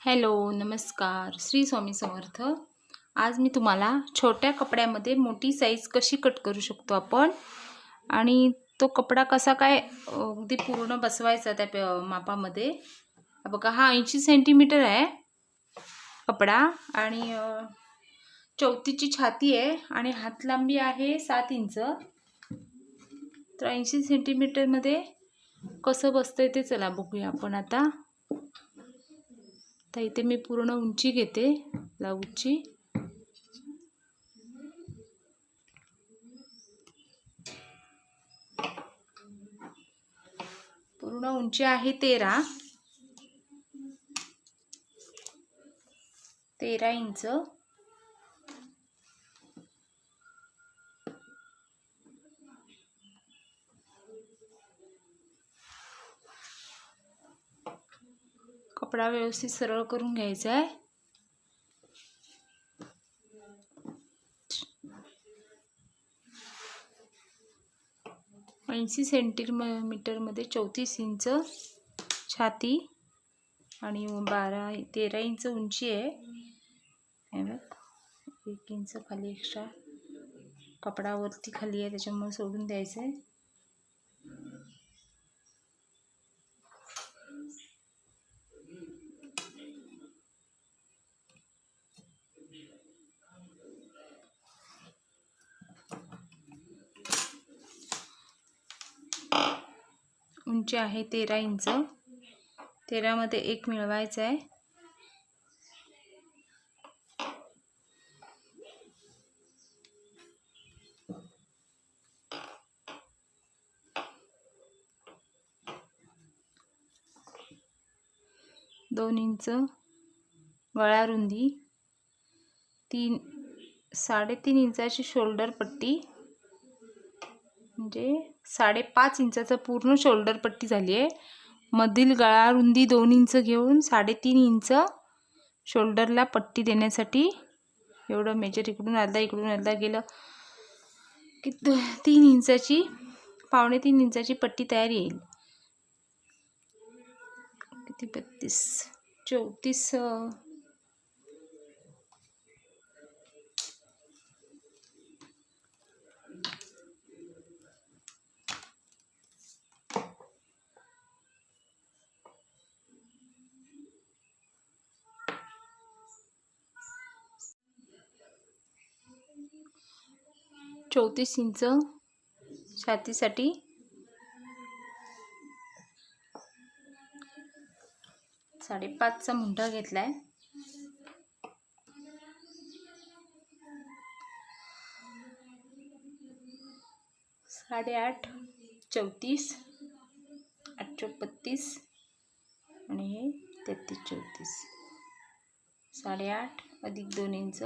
Hello नमस्कार. श्री स्वामी समर्थ. आज मी तुम्हाला छोट्या कपड्यामध्ये मोठी साईज कशी कट करू शकतो आपण? आणि तो कपडा कसा काय अगदी पूर्ण बसवायचा त्या प- मापामध्ये? बघा हा ऐंशी सेंटीमीटर आहे कपडा आणि चौथीची छाती आहे आणि हात लांबी आहे सात इंच. तर ऐंशी सेंटीमीटरमध्ये कसं बसतंय ते चला बघूया आपण आता. तर इथे मी पूर्ण उंची घेते ब्लाऊजची पूर्ण उंची आहे तेरा. तेरा इंच. कपडा व्यवस्थित सरळ करून घ्यायचा आहे. ऐंशी सेंटीमीटरमध्ये चौतीस इंच छाती आणि बारा तेरा इंच उंची आहे. बघ एक इंच खाली एक्स्ट्रा कपडावरती खाली आहे त्याच्यामुळे सोडून द्यायचं आहे. उंची आहे तेरा इंच. तेरामध्ये एक मिळवायचं आहे. दोन इंच. गळा रुंदी. तीन साडेतीन इंचाची शोल्डर पट्टी. म्हणजे साडेपाच इंचाचं पूर्ण शोल्डर पट्टी झाली आहे. मधील गळा रुंदी दोन इंच घेऊन साडेतीन इंच शोल्डरला पट्टी देण्यासाठी एवढं मेजर इकडून अर्धा इकडून अर्धा गेलं. की तीन इंचाची पावणे तीन इंचाची पट्टी तयार येईल. किती बत्तीस चौतीस चौतीस इंच छातीसाठी. साडेपाचचा मुंढा घेतलाय. साडेआठ चौतीस आठ चौक बत्तीस आणि हे तेहतीस चौतीस. साडेआठ अधिक दोन इंच.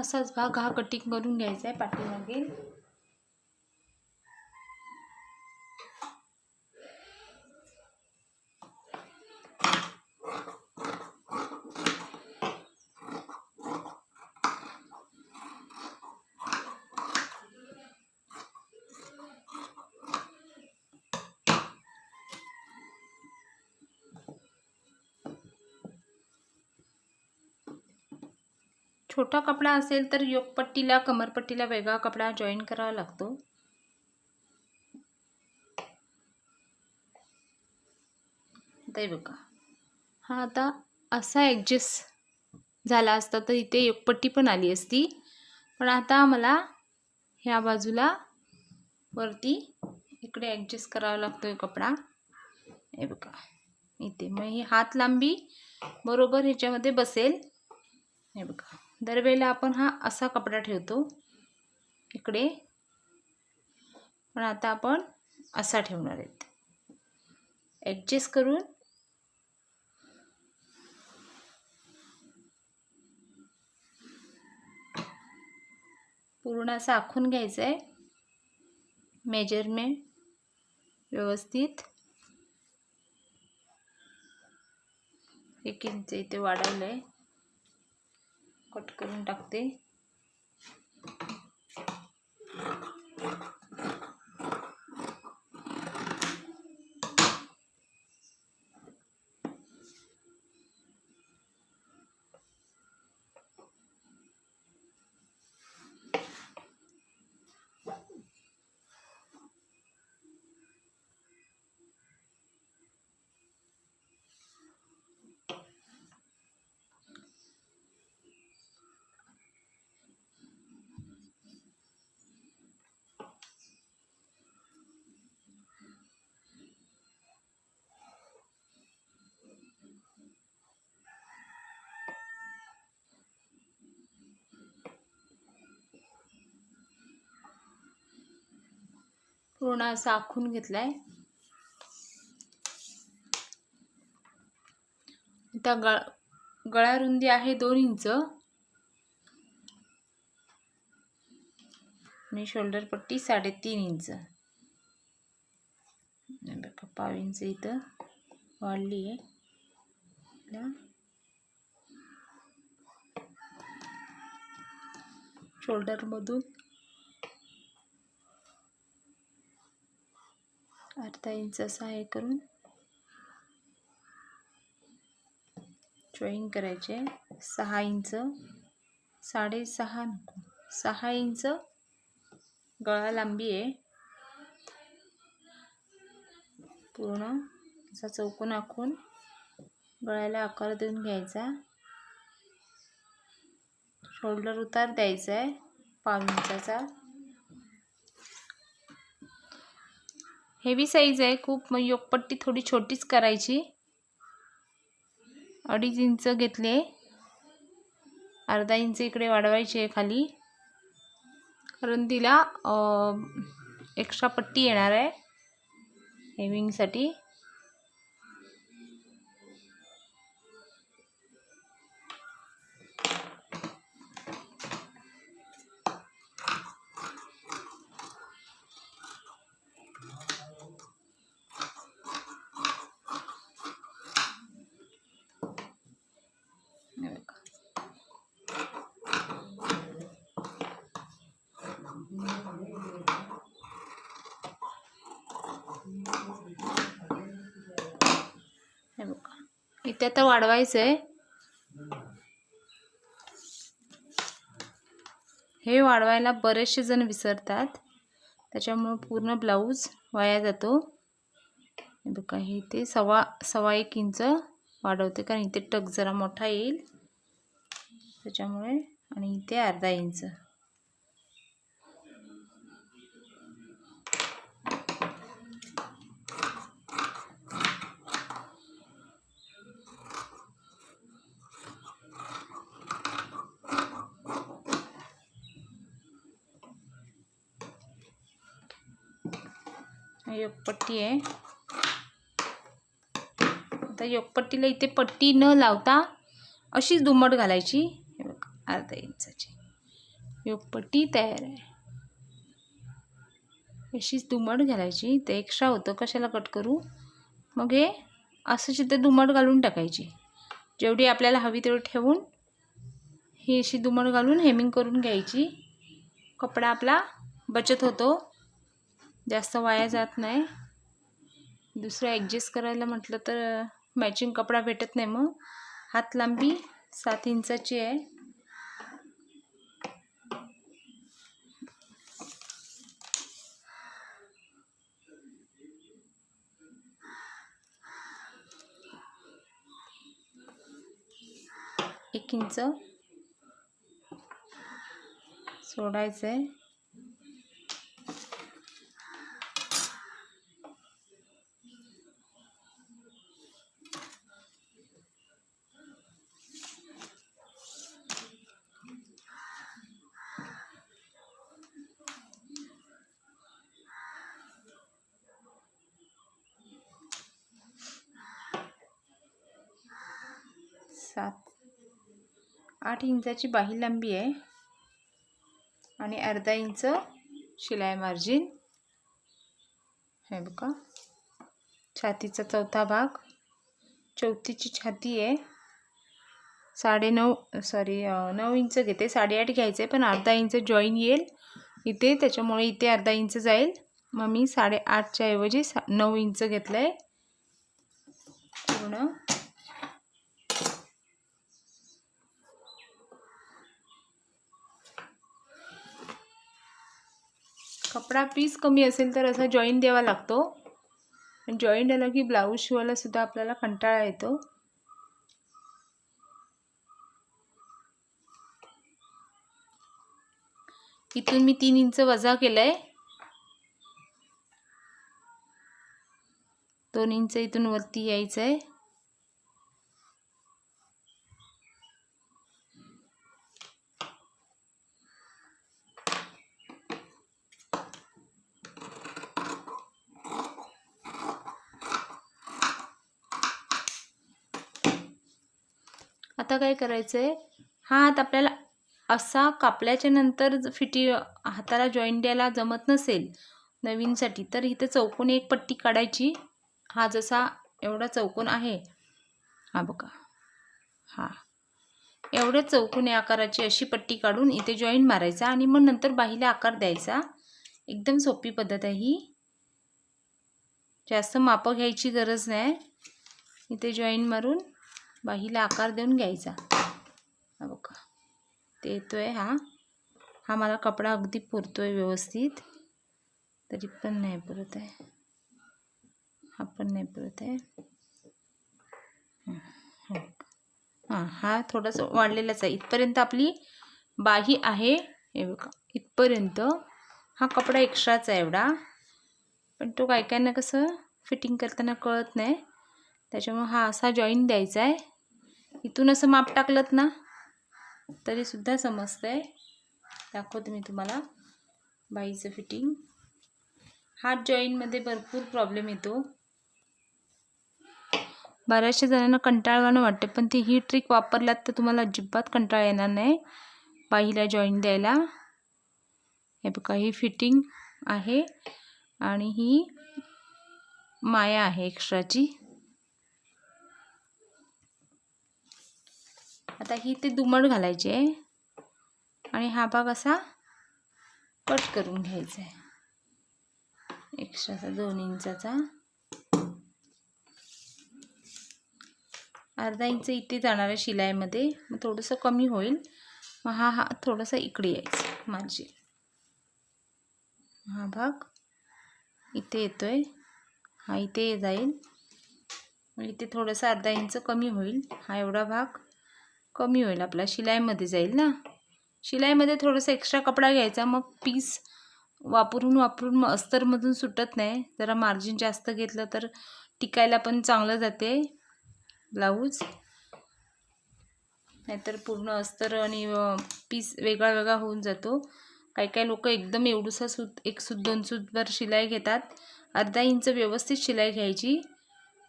असाच भाग हा कटिंग करून घ्यायचा आहे पाठीमागे. छोटा कपडा असेल तर योगपट्टीला कमरपट्टीला वेगळा कपडा जॉईन करावा लागतो. ते बघा. हा आता असा ॲडजस्ट झाला असता तर इथे योगपट्टी पण आली असती. पण आता मला ह्या बाजूला वरती इकडे ॲडजस्ट करावा लागतो आहे कपडा. हे बघा. इथे मग ही हात लांबी बरोबर ह्याच्यामध्ये बसेल. हे बघा. दरवेळेला आपण हा असा कपडा ठेवतो. इकडे. पण आता आपण असा ठेवणार आहेत. ॲडजस्ट करून. पूर्ण असं आखून घ्यायचं आहे. मेजरमेंट व्यवस्थित. एक इंच इथे वाढवलं आहे कट करून टाकते. पूर्ण असं आखून घेतला आहे त्या गळ गळा रुंदी आहे दोन इंच. आणि शोल्डर पट्टी साडेतीन इंच. बघा पाव इंच इथं वाढली आहे. शोल्डरमधून अर्धा इंच असा हे करून. जॉईन करायचे. सहा इंच. साडेसहा नको. सहा इंच. गळा लांबी आहे. पूर्ण. असा चौकोन आखून गळ्याला आकार देऊन घ्यायचा. शोल्डर उतार द्यायचा आहे. पाव इंचाचा. हेवी साईज आहे. खूप मग योगपट्टी थोडी छोटीच करायची. अडीच इंच घेतले अर्धा इंच इकडे वाढवायची आहे खाली. कारण तिला एक्स्ट्रा पट्टी येणार आहे. हेविंगसाठी इथे आता वाढवायचं आहे हे वाढवायला बरेचसे जण विसरतात. त्याच्यामुळं पूर्ण ब्लाऊज वाया जातो. बघा हे इथे सव्वा सव्वा एक इंच वाढवते कारण इथे टक जरा मोठा येईल. त्याच्यामुळे आणि इथे अर्धा इंच. योगपट्टी आहे. आता योगपट्टीला इथे पट्टी न लावता अशीच दुमट घालायची. हे बघ अर्धा इंचाची. योगपट्टी तयार आहे. अशीच दुमट घालायची. ते एक्स्ट्रा होतं कशाला कट करू? मग हे असं तिथे दुमट घालून टाकायची. जेवढी आपल्याला हवी तेवढी ठेवून ही अशी दुमट घालून हेमिंग करून घ्यायची. कपडा आपला बचत होतो. जास्त वाया जात नाही. दुसरं ॲडजस्ट करायला म्हटलं तर मॅचिंग कपडा भेटत नाही मग. हात लांबी सात इंचाची आहे. एक इंच. सोडायचं आहे सात आठ इंचाची बाही लांबी आहे. आणि अर्धा इंच शिलाई मार्जिन हे बघा. छातीचा चौथा भाग. चौथीची छाती आहे. साडेनऊ सॉरी नऊ इंच घेते. साडेआठ घ्यायचं आहे पण अर्धा इंच जॉईन येईल. इथे त्याच्यामुळे इथे अर्धा इंच जाईल. मग मी साडेआठच्या ऐवजी सा नऊ इंच घेतलं आहे पूर्ण. कपडा पीस कमी असेल तर असा जॉईन द्यावा लागतो. जॉईंट आला की ब्लाऊज शिवायला सुद्धा आपल्याला कंटाळा येतो. इथून मी तीन इंच वजा केलंय. दोन इंच इथून वरती यायचं आहे आता काय करायचं आहे हा हात आपल्याला असा कापल्याच्या नंतर फिटी हाताला जॉईंट द्यायला जमत नसेल नवीनसाठी तर इथे चौकोनी एक पट्टी काढायची. हा जसा एवढा चौकोन आहे. हा बघा. हा. एवढ्या चौकोनी आकाराची अशी पट्टी काढून इथे जॉईंट मारायचा आणि मग नंतर बाहीला आकार द्यायचा. एकदम सोपी पद्धत आहे ही. जास्त मापं घ्यायची गरज नाही. इथे जॉईंट मारून बाहीला आकार देऊन घ्यायचा. बघा. ते येतो आहे हा. हा मला कपडा अगदी पुरतो आहे व्यवस्थित. तरी पण नाही पुरत आहे. हा पण नाही पुरत आहे. हां हा थोडासा वाढलेलाच आहे. इथपर्यंत आपली बाही आहे. हे बघा. इथपर्यंत हा कपडा एक्स्ट्राच आहे एवढा. पण तो काय ना कसं फिटिंग करताना कळत नाही. त्याच्यामुळं हा असा जॉईन द्यायचा आहे. इथून असं माप टाकलं ना तरीसुद्धा समजतं आहे दाखवते मी तुम्हाला. बाईचं फिटिंग हात जॉईनमध्ये भरपूर प्रॉब्लेम येतो. बऱ्याचशा जणांना कंटाळवाणं वाटते पण ती ही ट्रिक वापरलात तर तुम्हाला अजिबात कंटाळा येणार नाही. बाईला जॉईन द्यायला. हे बघा ही फिटिंग आहे आणि ही माया आहे एक्स्ट्राची आता ही ते दुमट घालायची. आहे आणि हा भाग असा कट करून घ्यायचा आहे. एक्स्ट्राचा दोन इंचाचा. अर्धा इंच इथे जाणार आहे शिलाईमध्ये. मग थोडंसं कमी होईल. मग हा हा थोडासा इकडे यायचा माझी हा भाग इथे येतोय. हा इथे जाईल. इथे थोडंसं अर्धा इंच कमी होईल. हा एवढा भाग. कमी होईल. आपला शिलाईमध्ये जाईल ना? शिलाईमध्ये थोडंसं एक्स्ट्रा कपडा घ्यायचा. मग पीस वापरून वापरून मग अस्तरमधून सुटत नाही. जरा मार्जिन जास्त घेतलं तर टिकायला पण चांगलं जाते. ब्लाऊज नाहीतर पूर्ण अस्तर आणि पीस वेगळा वेगळा होऊन जातो. काही काही लोक एकदम एवढूसा सूत एक सूत दोन सूतभर शिलाई घेतात. अर्धा इंच व्यवस्थित शिलाई घ्यायची.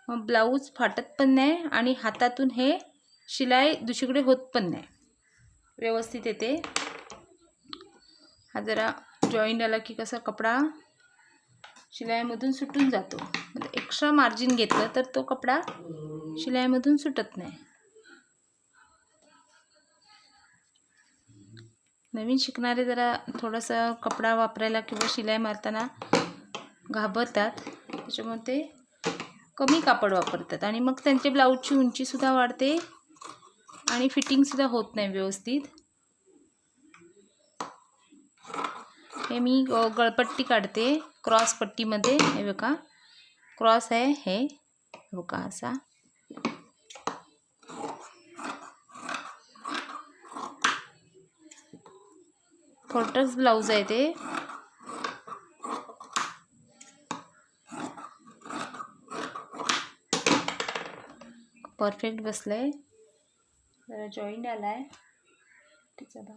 मग ब्लाऊज फाटत पण नाही आणि हातातून हे शिलाई दुसरीकडे होत पण नाही. व्यवस्थित येते. हा जरा जॉईंट आला की कसा कपडा शिलाईमधून सुटून जातो. म्हणजे एक्स्ट्रा मार्जिन घेतलं तर तो कपडा शिलाईमधून सुटत नाही. नवीन शिकणारे जरा थोडासा कपडा वापरायला किंवा शिलाई मारताना घाबरतात. त्याच्यामुळे ते कमी कापड वापरतात आणि मग त्यांचे ब्लाऊजची उंचीसुद्धा वाढते. आणि फिटिंगसुद्धा होत नाही व्यवस्थित. हे मी गळपट्टी काढते क्रॉस पट्टीमध्ये. हे बघा क्रॉस आहे हे. बघा असा. कॉटर्स ब्लाऊज आहे ते. परफेक्ट बसलं आहे जरा जॉईंट आला आहे ठीक आहे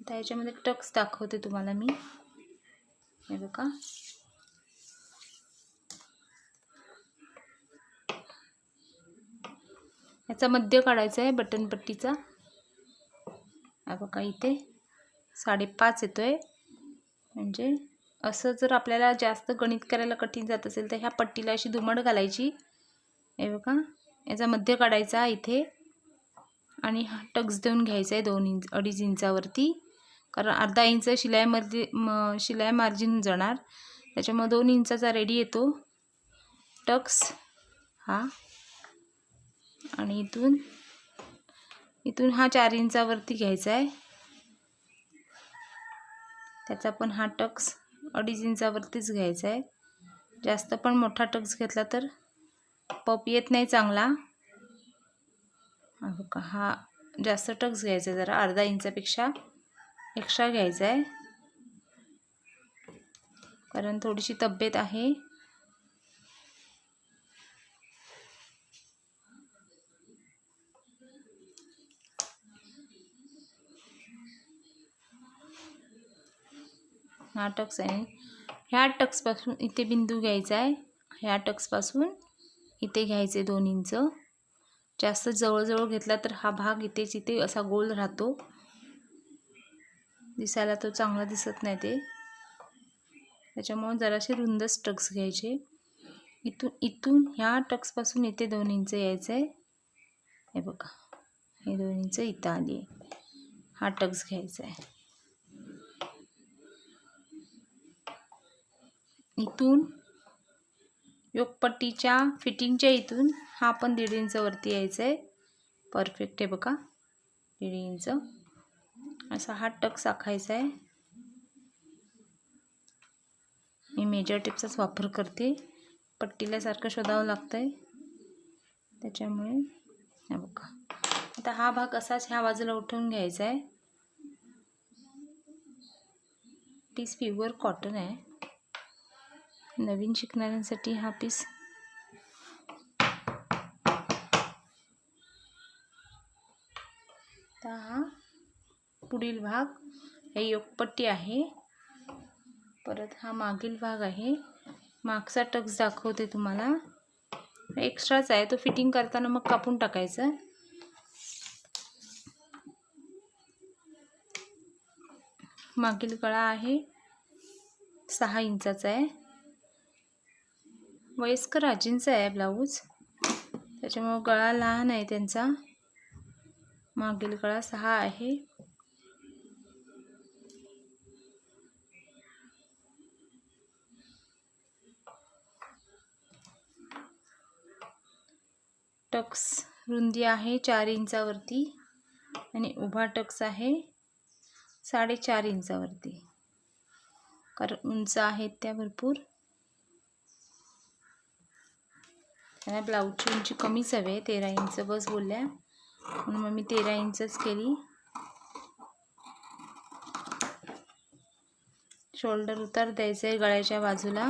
आता ह्याच्यामध्ये टक्स दाखवते तुम्हाला मी. हे बघा. याचा मध्य काढायचा आहे बटन पट्टीचा. हा बघा इथे. साडेपाच येतो आहे म्हणजे असं जर आपल्याला जास्त गणित करायला कठीण जात असेल तर ह्या पट्टीला अशी दुमड घालायची. हे बघा. याचा मध्य काढायचा इथे. आणि हा टक्स देऊन घ्यायचा आहे दोन इंच अडीच इंचावरती. कारण अर्धा इंच शिलाई म शिलाई मार्जिन जाणार. त्याच्यामुळे दोन इंचाचा रेडी येतो. टक्स हा. आणि इथून इथून हा चार इंचावरती घ्यायचा आहे. त्याचा पण हा टक्स अडीच इंचावरतीच घ्यायचा आहे. जास्त पण मोठा टक्स घेतला तर पप येत नाही चांगला. हो का? हा जास्त टक्स घ्यायचा आहे जरा. अर्धा इंचापेक्षा एक्स्ट्रा घ्यायचा आहे कारण थोडीशी तब्येत आहे. हा टक्स आहे. ह्या टक्सपासून इथे बिंदू घ्यायचा आहे ह्या टक्सपासून इथे घ्यायचे दोन इंच. जास्त जवळजवळ घेतला तर हा भाग इथेच इथे असा गोल राहतो दिसायला तो चांगला दिसत नाही ते. त्याच्यामुळे जरासे रुंदच टक्स घ्यायचे. इथून इथून ह्या टक्सपासून इथे दोन इंच यायचं आहे हे बघा हे दोन इंच इथं आली आहे. हा टक्स घ्यायचा आहे इथून योगपट्टीच्या फिटिंगच्या इथून हा पण दीड इंचवरती यायचं आहे. परफेक्ट आहे बघा. दीड इंच. असा हा टक साखायचा आहे. मी मेजर टिप्सचाच वापर करते. पट्टीला सारखं शोधावं लागतं आहे त्याच्यामुळे हा बघा. आता हा भाग असाच ह्या बाजूला उठवून घ्यायचा आहे. टीस प्युअर कॉटन आहे. नवीन शिकणाऱ्यांसाठी हा पीस हा पुढील भाग. हे योगपट्टी आहे. परत हा मागील भाग आहे. मागचा टक्स दाखवते तुम्हाला. एक्स्ट्राच आहे. तो फिटिंग करताना मग कापून टाकायचं. मागील गळा आहे. सहा इंचाचा आहे. वयस्कर आजींचा आहे ब्लाऊज. त्याच्यामुळं गळा लहान आहे त्यांचा. मागील गळा सहा आहे. टक्स रुंदी आहे चार इंचावरती आणि उभा टक्स आहे साडेचार इंचावरती. कारण उंच आहेत त्या भरपूर. त्यांना ब्लाऊजची उंची कमीच हवे तेरा इंच बस बोलल्या. म्हणून मग मी तेरा इंचच केली. शोल्डर उतार द्यायचं आहे गळ्याच्या बाजूला.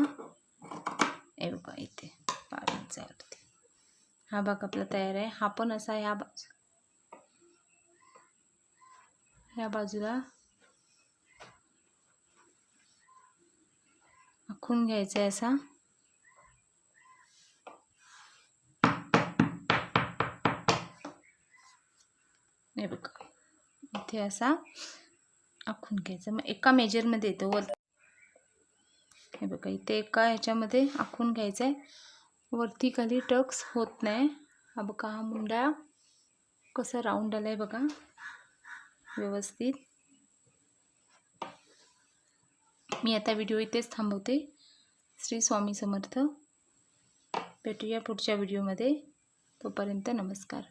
हे बघा इथे. पाच इंचावरती हा भाग आपला तयार आहे. हा पण असा ह्या बाजू. ह्या बाजूला. आखून घ्यायचा आहे असा. हे बघा. इथे असा आखून घ्यायचा. मग एका मेजरमध्ये येतो वर हे बघा इथे एका ह्याच्यामध्ये आखून घ्यायचं आहे वरती खाली टक्स होत नाही. हा बघा हा मुंडा कसा राऊंड आला आहे बघा. व्यवस्थित. मी आता व्हिडिओ इथेच थांबवते. श्री स्वामी समर्थ. भेटूया पुढच्या व्हिडिओमध्ये. तोपर्यंत नमस्कार.